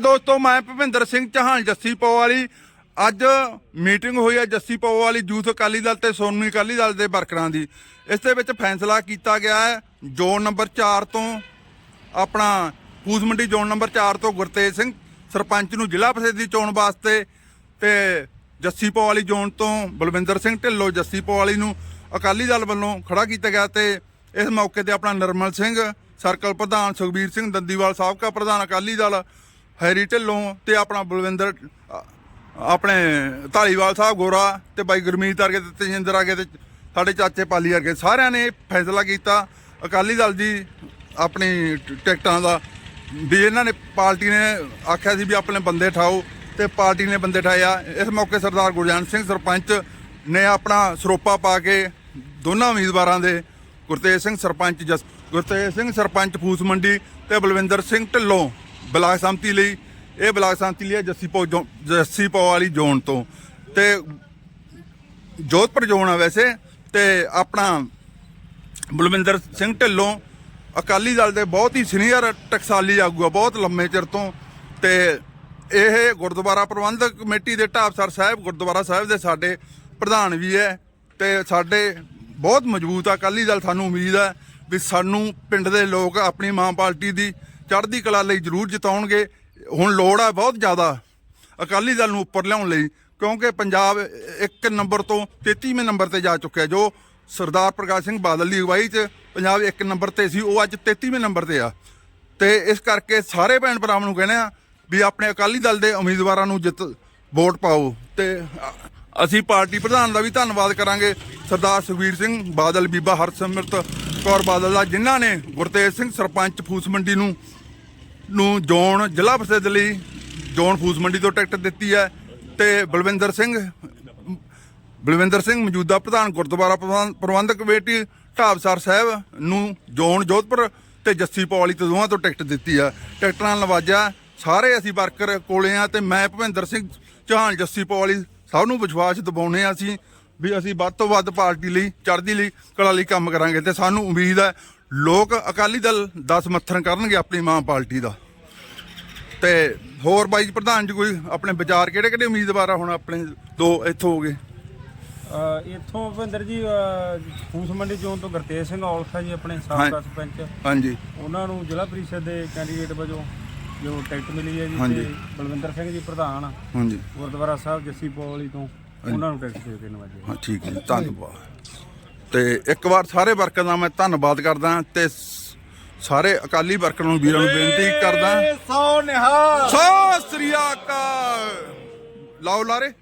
ਦੋਸਤੋ, ਮੈਂ ਭਵਿੰਦਰ ਸਿੰਘ ਚੌਹਾਨ, ਜੱਸੀ ਪੋ ਵਾਲੀ। ਅੱਜ ਮੀਟਿੰਗ ਹੋਈ ਹੈ ਜੱਸੀ ਪੋ ਵਾਲੀ ਯੂਥ ਅਕਾਲੀ ਦਲ ਤੇ ਸੋਨੀ ਅਕਾਲੀ ਦਲ ਦੇ ਵਰਕਰਾਂ ਦੀ। ਇਸ ਦੇ ਵਿੱਚ ਫੈਸਲਾ ਕੀਤਾ ਗਿਆ ਹੈ ਜ਼ੋਨ ਨੰਬਰ 4 ਤੋਂ। ਆਪਣਾ ਫੂਸ ਮੰਡੀ ਜ਼ੋਨ ਨੰਬਰ 4 ਤੋਂ ਗੁਰਤੇਜ ਸਿੰਘ, ਸਰਪੰਚ ਨੂੰ ਜ਼ਿਲ੍ਹਾ ਪ੍ਰੀਸ਼ਦ ਦੀ ਚੋਣ ਵਾਸਤੇ ਤੇ ਜੱਸੀ ਪੋ ਵਾਲੀ ਜ਼ੋਨ ਤੋਂ ਬਲਵਿੰਦਰ ਸਿੰਘ ਢਿੱਲੋਂ, ਜੱਸੀ ਪੋ ਵਾਲੀ ਨੂੰ ਅਕਾਲੀ ਦਲ ਵੱਲੋਂ ਖੜਾ ਕੀਤਾ ਗਿਆ ਤੇ ਇਸ ਮੌਕੇ ਤੇ ਆਪਣਾ ਨਰਮਲ ਸਿੰਘ, ਸਰਕਲ ਪ੍ਰਧਾਨ ਸੁਖਬੀਰ ਸਿੰਘ ਦੰਦੀਵਾਲ ਸਾਬਕਾ ਪ੍ਰਧਾਨ ਅਕਾਲੀ ਦਲ ਹੈਰੀ ਢਿੱਲੋਂ ਤੇ ਆਪਣਾ ਬਲਵਿੰਦਰ ਆਪਣੇ ਧਾਲੀਵਾਲ ਸਾਹਿਬ ਗੋਰਾ ਤੇ ਬਾਈ ਗੁਰਮੀਤ ਵਰਗੇ ਤੇ ਤੇਜਿੰਦਰ ਵਰਗੇ ਤੇ ਸਾਡੇ ਚਾਚੇ ਪਾਲੀ ਵਰਗੇ ਸਾਰਿਆਂ ਨੇ ਫੈਸਲਾ ਕੀਤਾ। ਅਕਾਲੀ ਦਲ ਦੀ ਆਪਣੀ ਟਿਕਟਾਂ ਦਾ ਵੀ ਇਹਨਾਂ ਨੇ ਪਾਰਟੀ ਨੇ ਆਖਿਆ ਸੀ ਵੀ ਆਪਣੇ ਬੰਦੇ ਠਾਓ ਤੇ ਪਾਰਟੀ ਨੇ ਬੰਦੇ ਠਾਇਆ ਇਸ ਮੌਕੇ ਸਰਦਾਰ ਗੁਰਜਨ ਸਿੰਘ ਸਰਪੰਚ ਨੇ ਆਪਣਾ ਸਰੋਪਾ ਪਾ ਕੇ ਦੋਨਾਂ ਉਮੀਦਵਾਰਾਂ ਦੇ, ਗੁਰਤੇਜ ਸਿੰਘ ਸਰਪੰਚ ਜਸ, ਗੁਰਤੇਜ ਸਿੰਘ ਸਰਪੰਚ ਫੂਸ ਮੰਡੀ ਤੇ ਬਲਵਿੰਦਰ ਸਿੰਘ ਢਿੱਲੋਂ ਬਲਾਕ ਸੰਮਤੀ ਲਈ, ਇਹ ਬਲਾਕ ਸੰਮਤੀ ਲਈ ਹੈ ਜੱਸੀ ਪੋ ਜੋ- ਜੱਸੀ ਪੋ ਵਾਲੀ ਜ਼ੋਨ ਤੋਂ। ਤੇ ਜੋਧਪੁਰ ਜ਼ੋਨ ਆ ਵੈਸੇ, ਤੇ ਆਪਣਾ ਬਲਵਿੰਦਰ ਸਿੰਘ ਢਿੱਲੋਂ ਅਕਾਲੀ ਦਲ ਦੇ ਬਹੁਤ ਹੀ ਸੀਨੀਅਰ ਟਕਸਾਲੀ ਆਗੂ ਆ, ਬਹੁਤ ਲੰਮੇ ਚਿਰ ਤੋਂ। ਤੇ ਇਹ ਗੁਰਦੁਆਰਾ ਪ੍ਰਬੰਧਕ ਕਮੇਟੀ ਦੇ ਢਾਬਸਰ ਸਾਹਿਬ, ਗੁਰਦੁਆਰਾ ਸਾਹਿਬ ਦੇ ਸਾਡੇ ਪ੍ਰਧਾਨ ਵੀ ਹੈ। ਤੇ ਸਾਡੇ ਬਹੁਤ ਮਜ਼ਬੂਤ ਅਕਾਲੀ ਦਲ ਸਾਨੂੰ ਉਮੀਦ ਹੈ ਵੀ ਸਾਨੂੰ ਪਿੰਡ ਦੇ ਲੋਕ ਆਪਣੀ ਮਾਂ ਪਾਰਟੀ ਦੀ ਚੜ੍ਹਦੀ ਕਲਾ ਲਈ ਜ਼ਰੂਰ ਜਿਤਾਉਣਗੇ। ਹੁਣ ਲੋੜ ਆ ਬਹੁਤ ਜ਼ਿਆਦਾ ਅਕਾਲੀ ਦਲ ਨੂੰ ਉੱਪਰ ਲਿਆਉਣ ਲਈ, ਕਿਉਂਕਿ ਪੰਜਾਬ ਇੱਕ ਨੰਬਰ ਤੋਂ 33ਵੇਂ ਨੰਬਰ ਤੇ ਜਾ ਚੁੱਕਿਆ ਜੋ ਸਰਦਾਰ ਪ੍ਰਕਾਸ਼ ਸਿੰਘ ਬਾਦਲ ਦੀ ਅਗਵਾਈ 'ਚ ਪੰਜਾਬ ਇੱਕ ਨੰਬਰ ਤੇ ਸੀ, ਉਹ ਅੱਜ 33ਵੇਂ ਨੰਬਰ ਤੇ ਆ। ਤੇ ਇਸ ਕਰਕੇ ਸਾਰੇ ਭੈਣ ਭਰਾਵਾਂ ਨੂੰ ਕਹਿੰਦੇ ਆ ਵੀ ਆਪਣੇ ਅਕਾਲੀ ਦਲ ਦੇ ਉਮੀਦਵਾਰਾਂ ਨੂੰ ਜਿੱਤ, ਵੋਟ ਪਾਓ। ਤੇ ਅਸੀਂ ਪਾਰਟੀ ਪ੍ਰਧਾਨ ਦਾ ਵੀ ਧੰਨਵਾਦ ਕਰਾਂਗੇ। ਸਰਦਾਰ ਸੁਖਬੀਰ ਸਿੰਘ ਬਾਦਲ, ਬੀਬਾ ਹਰਸਿਮਰਤ ਕੌਰ ਬਾਦਲ ਦਾ, ਜਿਨ੍ਹਾਂ ਨੇ ਗੁਰਤੇਜ ਸਿੰਘ ਸਰਪੰਚ ਫੂਸ ਮੰਡੀ ਨੂੰ ਨੂੰ ਜੋਨ, ਜ਼ਿਲ੍ਹਾ ਪ੍ਰਸਿੱਧ ਲਈ ਜੋਨ ਫੂਸ ਮੰਡੀ ਤੋਂ ਟਿਕਟ ਦਿੱਤੀ ਹੈ ਤੇ ਬਲਵਿੰਦਰ ਸਿੰਘ ਬਲਵਿੰਦਰ ਸਿੰਘ ਮੌਜੂਦਾ ਪ੍ਰਧਾਨ ਗੁਰਦੁਆਰਾ ਪ੍ਰਬੰਧ- ਪ੍ਰਬੰਧਕ ਕਮੇਟੀ ਢਾਬਸਰ ਸਾਹਿਬ ਨੂੰ ਜੋਨ ਜੋਧਪੁਰ ਤੇ ਜੱਸੀ ਪੌਲੀ ਤੋਂ ਦੋਵਾਂ ਤੋਂ ਟਿਕਟ ਦਿੱਤੀ ਆ ਟਿਕਟਾਂ ਨਾਲ ਸਾਰੇ ਅਸੀਂ ਵਰਕਰ ਕੋਲੇ ਆ ਤੇ ਮੈਂ ਭਵਿੰਦਰ ਸਿੰਘ ਚੌਹਾਨ, ਜੱਸੀ ਪੌਲੀ ਸਭ ਨੂੰ ਵਿਸ਼ਵਾਸ ਦਿਵਾਉਨੇ ਆ ਅਸੀਂ ਵੀ ਅਸੀਂ ਵੱਧ ਤੋਂ ਵੱਧ ਪਾਰਟੀ ਲਈ ਚੜ੍ਹਦੀ ਲਈ ਕਲਾ ਲਈ ਕੰਮ ਕਰਾਂਗੇ ਤੇ ਸਾਨੂੰ ਉਮੀਦ ਹੈ ਲੋਕ ਅਕਾਲੀ ਦਲ ਦਾ ਸਮਰਥਨ ਕਰਨਗੇ ਆਪਣੀ ਮਾਂ ਪਾਰਟੀ ਦਾ। ਤੇ ਹੋਰ ਬਾਈ ਜੀ ਪ੍ਰਧਾਨ ਜੀ ਕੋਈ ਆਪਣੇ ਵਿਚਾਰ ਕਿਹੜੇ ਕਿਹੜੇ ਉਮੀਦਵਾਰ ਆ ਹੁਣ ਆਪਣੇ ਦੋ ਇੱਥੋਂ ਹੋ ਗਏ? ਅ, ਇੱਥੋਂ ਭਿੰਦਰ ਜੀ ਫੂਸ ਮੰਡੀ ਜ਼ੋਨ ਤੋਂ ਗੁਰਤੇਜ ਸਿੰਘ ਔਲਖਾ ਜੀ ਆਪਣੇ ਸਾਬਕਾ। ਸਰਪੰਚ। ਹਾਂਜੀ। ਉਹਨਾਂ ਨੂੰ ਜ਼ਿਲ੍ਹਾ ਪ੍ਰੀਸ਼ਦ ਦੇ ਕੈਂਡੀਡੇਟ ਵਜੋਂ ਜੋ ਟਿਕਟ ਮਿਲੀ ਹੈ ਜੀ। ਤੇ ਬਲਵਿੰਦਰ ਸਿੰਘ ਜੀ ਪ੍ਰਧਾਨ ਹਾਂਜੀ। ਗੁਰਦੁਆਰਾ ਸਾਹਿਬ ਜੱਸੀ ਪੋਲੀ ਤੋਂ। ਉਹਨਾਂ ਨੂੰ ਟਿਕਟ ਦੇ ਕੇ ਨਵਾਜਿਆ ਹਾਂ ਠੀਕ ਹੈ ਜੀ, ਧੰਨਵਾਦ। ਤੇ ਇੱਕ ਵਾਰ ਸਾਰੇ ਵਰਕਰਾਂ ਦਾ ਮੈਂ ਧੰਨਵਾਦ ਕਰਦਾ ਤੇ ਸ- ਸਾਰੇ ਅਕਾਲੀ ਵਰਕਰਾਂ ਨੂੰ ਵੀਰਾਂ ਨੂੰ ਬੇਨਤੀ ਕਰਦਾ ਸੋ ਨਿਹਾਲ। ਸਤਿ ਸ੍ਰੀ ਅਕਾਲ। ਲਾਓ ਲਾਰੇ।